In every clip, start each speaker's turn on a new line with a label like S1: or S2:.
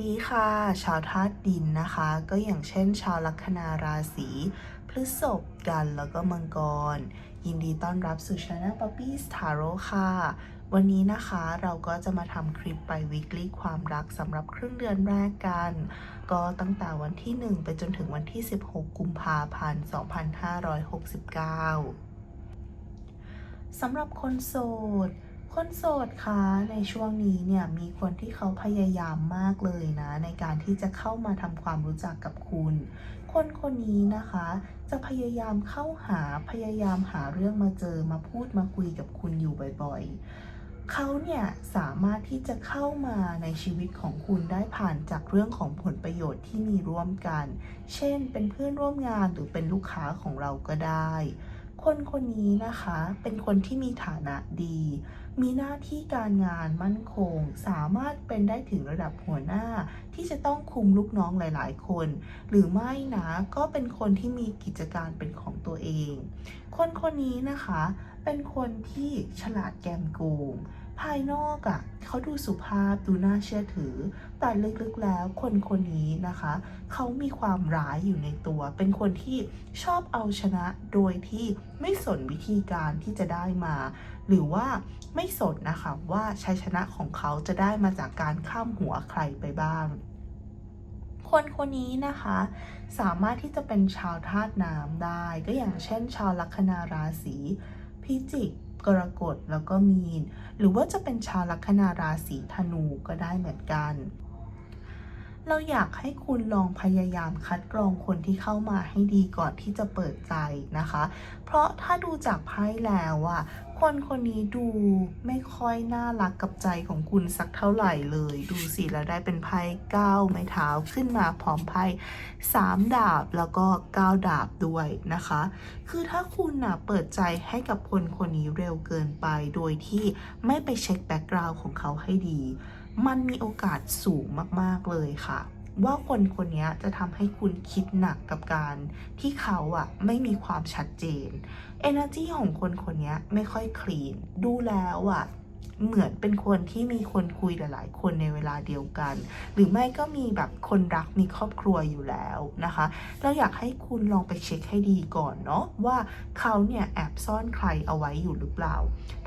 S1: ดีค่ะ ชาวธาตุดินนะคะ ก็อย่างเช่น ชาวลัคนาราศีพฤษภกันแล้วก็มังกร ยินดีต้อนรับสู่ช anel Poppy's Tarot ค่ะ วันนี้นะคะเราก็จะมาทำคลิปไป weekly ความรักสำหรับครึ่งเดือนแรกกัน ก็ตั้งแต่วันที่ 1 ไปจนถึงวันที่ 16 กุมภาพันธ์ 2569สำหรับคนโสด คนโสดคะในช่วงนี้เนี่ยมีคนที่เขาพยายามมากเลยนะ ในการที่จะเข้ามาทำความรู้จักกับคุณ คนคนนี้นะคะ จะพยายามเข้าหาพยายามหาเรื่องมาเจอมาพูดมาคุยกับคุณอยู่บ่อยๆ เขาเนี่ยสามารถที่จะเข้ามาในชีวิตของคุณได้ผ่านจากเรื่องของผลประโยชน์ที่มีร่วมกัน เช่น เป็นเพื่อนร่วมงานหรือเป็นลูกค้าของเราก็ได้ คนคนนี้นะคะเป็นคนที่มีฐานะดี มีหน้าที่การงานมั่นคง สามารถเป็นได้ถึงระดับหัวหน้า ที่จะต้องคุมลูกน้องหลาย ๆ คน หรือไม่นะก็เป็นคนที่มีกิจการเป็นของตัวเอง คนคนนี้นะคะ เป็นคนที่ฉลาดแกมโกงภายนอกอะ่ะเขาดูสุภาพดูน่าเชื่อถือ แต่ลึกๆแล้วคนคนนี้นะคะ เขามีความร้ายอยู่ในตัว เป็นคนที่ชอบเอาชนะโดยที่ไม่สนวิธีการที่จะได้มา หรือว่าไม่สนนะคะว่าชัยชนะของเขาจะได้มาจากการข้ามหัวใครไปบ้าง คนคนนี้นะคะ สามารถที่จะเป็นชาวธาตุน้ำได้ ก็อย่างเช่น ชาวลัคนาราศีพิจิกกรกฎแล้วก็มีน หรือว่าจะเป็นชาวลัคนาราศีธนูก็ได้เหมือนกัน เราอยากให้คุณลองพยายามคัดกรองคนที่เข้ามาให้ดีก่อนที่จะเปิดใจนะคะ เพราะถ้าดูจากไพ่แล้วอะ คนคนนี้ดูไม่ค่อยน่ารักกับใจของคุณสักเท่าไหร่เลย ดูสิแล้วได้เป็นไพ่เก้าไม้เท้าขึ้นมาพร้อมไพ่สามดาบแล้วก็เก้าดาบด้วยนะคะ คือถ้าคุณน่ะเปิดใจให้กับคนคนนี้เร็วเกินไป โดยที่ไม่ไปเช็คแบ็กกราวน์ของเขาให้ดี มันมีโอกาสสูงมาก ๆ เลยค่ะ ว่าคนคนนี้จะทำให้คุณคิดหนักกับการที่เขาอะไม่มีความชัดเจน Energy ของคนคนนี้ไม่ค่อยคลีน ดูแล้วอะเหมือนเป็นคนที่มีคนคุยหลาย ๆ คนในเวลาเดียวกัน หรือไม่ก็มีแบบคนรักมีครอบครัวอยู่แล้วนะคะ เราอยากให้คุณลองไปเช็คให้ดีก่อนเนาะว่าเขาเนี่ยแอบซ่อนใครเอาไว้อยู่หรือเปล่า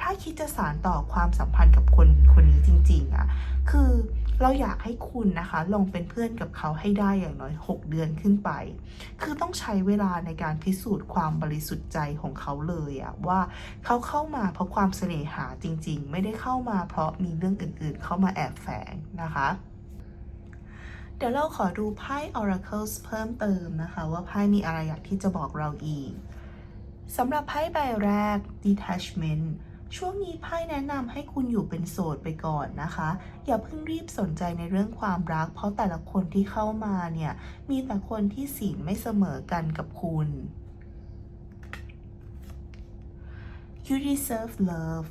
S1: ถ้าคิดจะสานต่อความสัมพันธ์กับคนคนนี้จริง ๆอะคือ เราอยากให้คุณนะคะ ลองเป็นเพื่อนกับเขาให้ได้อย่างน้อย 6 เดือนขึ้นไป คือต้องใช้เวลาในการพิสูจน์ความบริสุทธิ์ใจของเขาเลยอะว่าเขาเข้ามาเพราะความเสน่หาจริง ๆ ไม่ได้เข้ามาเพราะมีเรื่องอื่นๆ เข้ามาแอบแฝงนะคะเดี๋ยวเราขอดูไพ่ Oracles เพิ่มเติมนะคะ ว่าไพ่มีอะไรอยากที่จะบอกเราอีกสำหรับไพ่ใบแรก detachment ช่วงนี้ไพ่แนะนำให้คุณอยู่เป็นโสดไปก่อนนะคะ อย่าเพิ่งรีบสนใจในเรื่องความรัก เพราะแต่ละคนที่เข้ามาเนี่ยมีแต่คนที่ศีลไม่เสมอกันกับคุณ you deserve love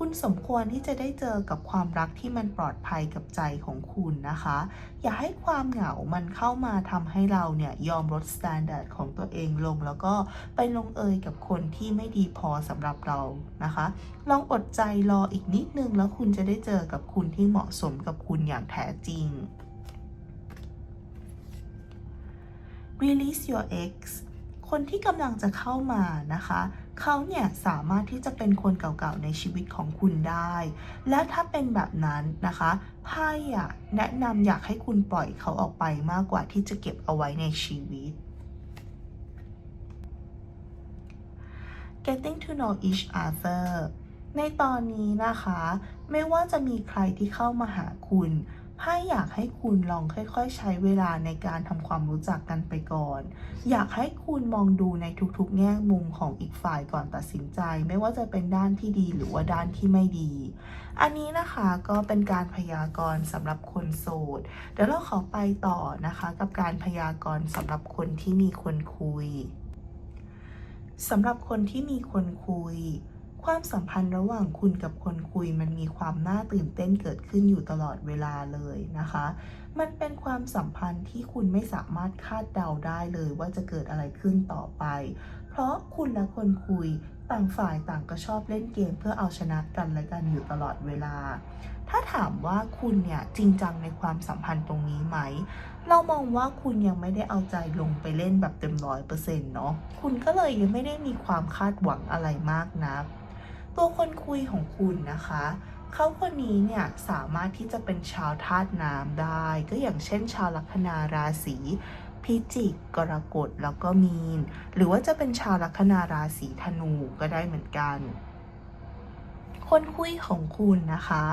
S1: คุณสมควรที่จะได้เจอกับความรักที่มันปลอดภัยกับใจของคุณนะคะ อย่าให้ความเหงา มันเข้ามาทำให้เราเนี่ยยอมลดสแตนดาร์ดของตัวเองลง แล้วก็ไปลงเอยกับคนที่ไม่ดีพอสำหรับเรานะคะ ลองอดใจรออีกนิดนึง แล้วคุณจะได้เจอกับคุณที่เหมาะสมกับคุณอย่างแท้จริง release your ex คนที่กำลังจะเข้ามานะคะ เขาเนี่ยสามารถที่จะเป็นคนเก่าๆในชีวิตของคุณได้ และถ้าเป็นแบบนั้นนะคะไพ่อะแนะนำอยากให้คุณปล่อยเขาออกไปมากกว่าที่จะเก็บเอาไว้ในชีวิต getting to know each other ในตอนนี้นะคะ ไม่ว่าจะมีใครที่เข้ามาหาคุณ ไพ่อยากให้คุณลองค่อยๆ ใช้เวลาในการทำความรู้จักกันไปก่อน อยากให้คุณมองดูในทุกๆ แง่มุมของอีกฝ่ายก่อนตัดสินใจ ไม่ว่าจะเป็นด้านที่ดีหรือว่าด้านที่ไม่ดี อันนี้นะคะก็เป็นการพยากรณ์สำหรับคนโสด เดี๋ยวเราขอไปต่อนะคะกับการพยากรณ์สำหรับคนที่มีคนคุยสำหรับคนที่มีคนคุย ความสัมพันธ์ระหว่างคุณกับคนคุยมันมีความน่าตื่นเต้นเกิดขึ้นอยู่ตลอดเวลาเลยนะคะ มันเป็นความสัมพันธ์ที่คุณไม่สามารถคาดเดาได้เลยว่าจะเกิดอะไรขึ้นต่อไป เพราะคุณและคนคุยต่างฝ่ายต่างก็ชอบเล่นเกมเพื่อเอาชนะกันและกันอยู่ตลอดเวลา ถ้าถามว่าคุณเนี่ยจริงจังในความสัมพันธ์ตรงนี้ไหม เรามองว่าคุณยังไม่ได้เอาใจลงไปเล่นแบบเต็มร้อยเปอร์เซ็นต์เนาะ คุณก็เลยยังไม่ได้มีความคาดหวังอะไรมากนัก ตัวคนคุยของคุณนะคะ เขาคนนี้เนี่ยสามารถที่จะเป็นชาวธาตุน้ำได้ ก็อย่างเช่น ชาวลัคนาราศีพิจิกกรกฎแล้วก็มีน หรือว่าจะเป็นชาวลัคนาราศีธนูก็ได้เหมือนกัน คนคุยของคุณนะคะ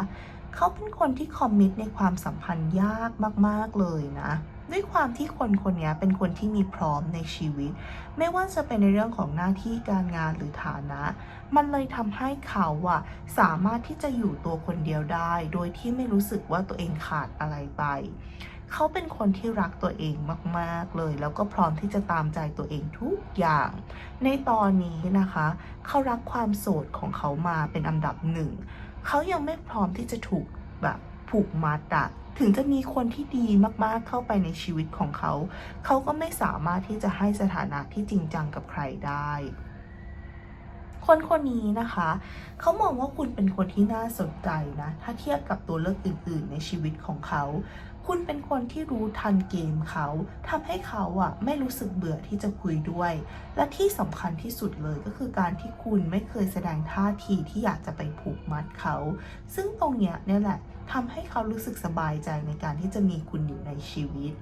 S1: เขาเป็นคนที่คอมมิตในความสัมพันธ์ยากมาก ๆ เลยนะ ด้วยความที่คนคนนี้เป็นคนที่มีพร้อมในชีวิต ไม่ว่าจะเป็นในเรื่องของหน้าที่การงานหรือฐานะ มันเลยทำให้เขาอะสามารถที่จะอยู่ตัวคนเดียวได้ โดยที่ไม่รู้สึกว่าตัวเองขาดอะไรไปเขาเป็นคนที่รักตัวเองมากๆเลย แล้วก็พร้อมที่จะตามใจตัวเองทุกอย่าง ในตอนนี้นะคะเขารักความโสดของเขามาเป็นอันดับหนึ่งเขายังไม่พร้อมที่จะถูกแบบผูกมัดอะ ถึงจะมีคนที่ดีมากๆเข้าไปในชีวิตของเขา เขาก็ไม่สามารถที่จะให้สถานะที่จริงจังกับใครได้ คนคนนี้นะคะ เขามองว่าคุณเป็นคนที่น่าสนใจนะ ถ้าเทียบกับตัวเลือกอื่น ๆ ในชีวิตของเขา คุณเป็นคนที่รู้ทันเกมเขาทำให้เขาอะไม่รู้สึกเบื่อที่จะคุยด้วย และที่สำคัญที่สุดเลยก็คือการที่คุณไม่เคยแสดงท่าทีที่อยากจะไปผูกมัดเขา ซึ่งตรงเนี้ยเนี่ยแหละทำให้เขารู้สึกสบายใจในการที่จะมีคุณอยู่ในชีวิต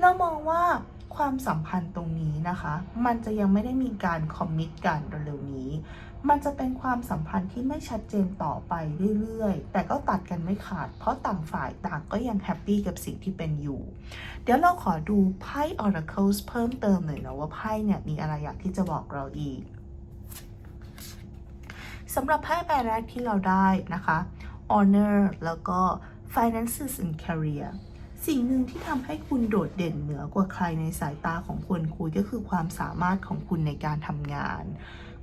S1: เรามองว่าความสัมพันธ์ตรงนี้นะคะ มันจะยังไม่ได้มีการคอมมิตกันเร็วๆนี้ มันจะเป็นความสัมพันธ์ที่ไม่ชัดเจนต่อไปเรื่อยๆ แต่ก็ตัดกันไม่ขาด เพราะต่างฝ่ายต่างก็ยังแฮปปี้กับสิ่งที่เป็นอยู่ เดี๋ยวเราขอดูไพ่ Oracles เพิ่มเติมหน่อยนะว่าไพ่เนี่ยมีอะไรอยากที่จะบอกเราอีกสำหรับไพ่ใบแรกที่เราได้นะคะ honor แล้วก็ finances and career สิ่งหนึ่งที่ทำให้คุณโดดเด่นเหนือกว่าใครในสายตาของคนคุยก็คือความสามารถของคุณในการทำงาน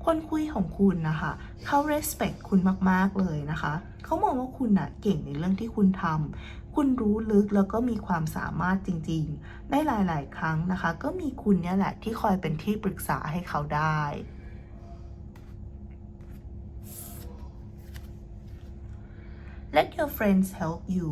S1: คนคุยของคุณนะคะ เขา respect คุณมากๆเลยนะคะ เขามองว่าคุณน่ะเก่งในเรื่องที่คุณทำคุณรู้ลึกแล้วก็มีความสามารถจริงๆ ได้หลายๆ ครั้งนะคะ ก็มีคุณเนี่ยแหละที่คอยเป็นที่ปรึกษาให้เขาได้ Let your friends help you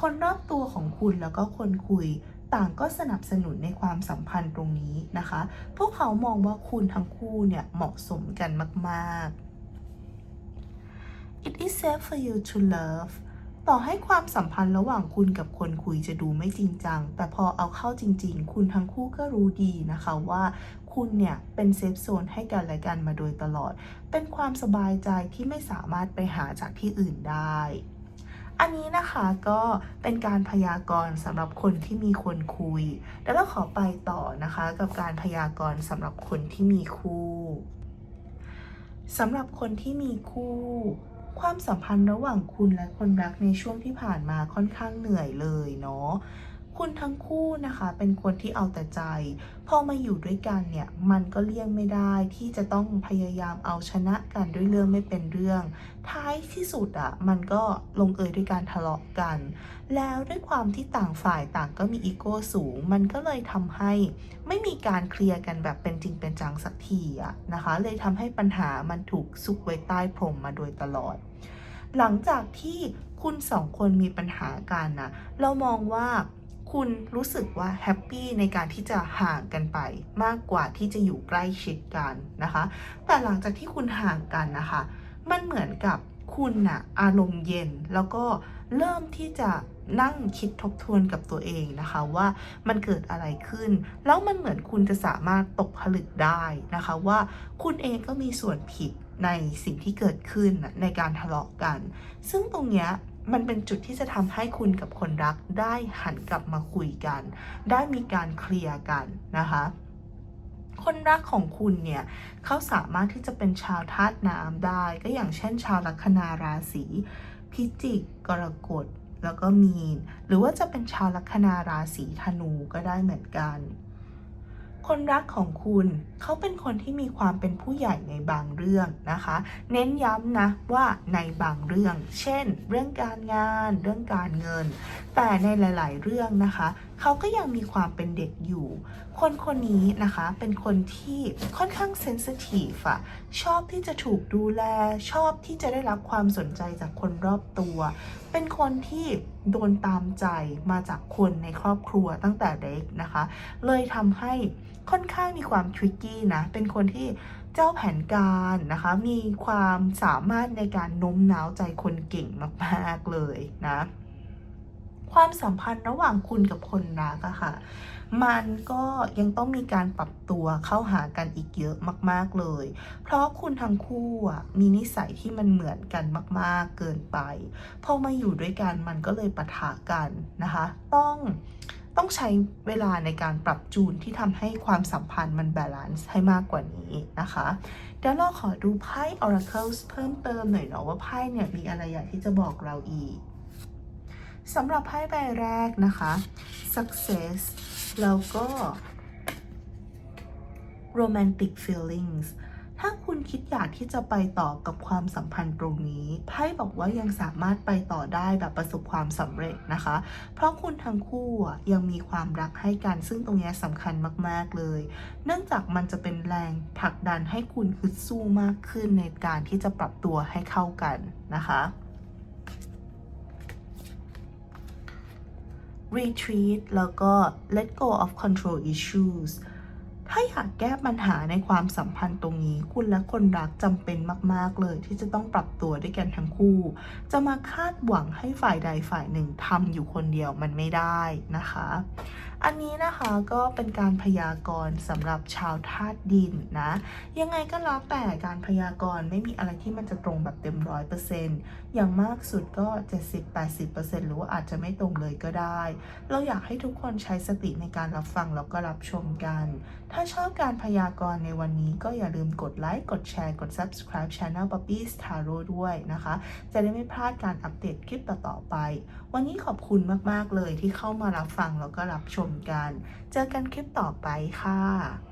S1: คนรอบตัวของคุณแล้วก็คนคุย ต่างก็สนับสนุนในความสัมพันธ์ตรงนี้นะคะ พวกเขามองว่าคุณทั้งคู่เนี่ยเหมาะสมกันมาก ๆ It is safe for you to love ต่อให้ความสัมพันธ์ระหว่างคุณกับคนคุยจะดูไม่จริงจัง แต่พอเอาเข้าจริง ๆ คุณทั้งคู่ก็รู้ดีนะคะว่าคุณเนี่ยเป็นเซฟโซนให้กันและกันมาโดยตลอด เป็นความสบายใจที่ไม่สามารถไปหาจากที่อื่นได้ อันนี้นะคะก็เป็นการพยากรณ์สำหรับคนที่มีคนคุย แล้วเราขอไปต่อนะคะกับการพยากรณ์สำหรับคนที่มีคู่สำหรับคนที่มีคู่ความสัมพันธ์ระหว่างคุณและคนรักในช่วงที่ผ่านมาค่อนข้างเหนื่อยเลยเนาะ คุณทั้งคู่นะคะ เป็นคนที่เอาแต่ใจ พอมาอยู่ด้วยกันเนี่ย มันก็เลี่ยงไม่ได้ที่จะต้องพยายามเอาชนะกันด้วยเรื่องไม่เป็นเรื่อง ท้ายที่สุดอะ่ะ มันก็ลงเอยด้วยการทะเลาะกัน แล้วด้วยความที่ต่างฝ่ายต่างก็มีอีโก้สูง มันก็เลยทำให้ไม่มีการเคลียร์กันแบบเป็นจริงเป็นจังสักทีอะนะคะ เลยทำให้ปัญหามันถูกซุกไว้ใต้พรมมาโดยตลอด หลังจากที่คุณสองคนมีปัญหากันนะเรามองว่า คุณรู้สึกว่าแฮปปี้ในการที่จะห่างกันไป มากกว่าที่จะอยู่ใกล้ชิดกันนะคะ แต่หลังจากที่คุณห่างกันนะคะ มันเหมือนกับคุณน่ะอารมณ์เย็นแล้วก็เริ่มที่จะนั่งคิดทบทวนกับตัวเองนะคะว่ามันเกิดอะไรขึ้น แล้วมันเหมือนคุณจะสามารถตกผลึกได้นะคะว่าคุณเองก็มีส่วนผิดในสิ่งที่เกิดขึ้นในการทะเลาะกัน ซึ่งตรงเนี้ย มันเป็นจุดที่จะทำให้คุณกับคนรักได้หันกลับมาคุยกัน ได้มีการเคลียร์กันนะคะคนรักของคุณเนี่ยเขาสามารถที่จะเป็นชาวธาตุน้ำได้ ก็อย่างเช่น ชาวลัคนาราศีพิจิกกรกฎแล้วก็มีน หรือว่าจะเป็นชาวลัคนาราศีธนูก็ได้เหมือนกัน คนรักของคุณเขาเป็นคนที่มีความเป็นผู้ใหญ่ในบางเรื่องนะคะ เน้นย้ำนะว่าในบางเรื่อง เช่น เรื่องการงาน เรื่องการเงิน แต่ในหลาย ๆ เรื่องนะคะเขาก็ยังมีความเป็นเด็กอยู่ คนคนนี้นะคะเป็นคนที่ค่อนข้างเซนซิทีฟอะชอบที่จะถูกดูแล ชอบที่จะได้รับความสนใจจากคนรอบตัว เป็นคนที่โดนตามใจมาจากคนในครอบครัวตั้งแต่เด็กนะคะ เลยทำให้ ค่อนข้างมีความทริกกี้นะ เป็นคนที่เจ้าแผนการนะคะ มีความสามารถในการโน้มน้าวใจคนเก่งมากๆเลยนะ ความสัมพันธ์ระหว่างคุณกับคนรักอะค่ะ มันก็ยังต้องมีการปรับตัวเข้าหากันอีกเยอะมาก ๆเลย เพราะคุณทั้งคู่อะมีนิสัยที่มันเหมือนกันมาก ๆ เกินไป พอมาอยู่ด้วยกันมันก็เลยปะทะกันนะคะ ต้องต้องใช้เวลาในการปรับจูนที่ทำให้ความสัมพันธ์มันบาลานซ์ให้มากกว่านี้นะคะ เดี๋ยวเราขอดูไพ่ Oracles เพิ่มเติมหน่อยเนาะว่าไพ่เนี่ยมีอะไรอยากที่จะบอกเราอีกสำหรับไพ่ใบแรกนะคะ success แล้วก็ romantic feelings ถ้าคุณคิดอยากที่จะไปต่อกับความสัมพันธ์ตรงนี้ไพ่บอกว่ายังสามารถไปต่อได้แบบประสบความสำเร็จนะคะ เพราะคุณทั้งคู่ยังมีความรักให้กัน ซึ่งตรงนี้ยสำคัญมาก ๆเลย เนื่องจากมันจะเป็นแรงผลักดันให้คุณฮึดสู้มากขึ้นในการที่จะปรับตัวให้เข้ากันนะคะ retreat แล้วก็ let go of control issues ถ้าอยากแก้ปัญหาในความสัมพันธ์ตรงนี้ คุณและคนรักจำเป็นมาก ๆ เลย ที่จะต้องปรับตัวด้วยกันทั้งคู่ จะมาคาดหวังให้ฝ่ายใดฝ่ายหนึ่งทำอยู่คนเดียวมันไม่ได้นะคะ อันนี้นะคะก็เป็นการพยากรณ์สำหรับชาวธาตุดินนะ ยังไงก็แล้วแต่การพยากรณ์ไม่มีอะไรที่มันจะตรงแบบเต็มร้อยเปอร์เซ็นต์อย่างมากสุดก็ 70-80%หรือว่าอาจจะไม่ตรงเลยก็ได้ เราอยากให้ทุกคนใช้สติในการรับฟังแล้วก็รับชมกัน ถ้าชอบการพยากรณ์ในวันนี้ก็อย่าลืมกดไลค์ กดแชร์ กด subscribe channel Puppy's Tarot ด้วยนะคะ จะได้ไม่พลาดการอัปเดตคลิปต่อๆไป วันนี้ขอบคุณมากๆเลยที่เข้ามารับฟังแล้วก็รับชมมกัน เจอกันคลิปต่อไปค่ะ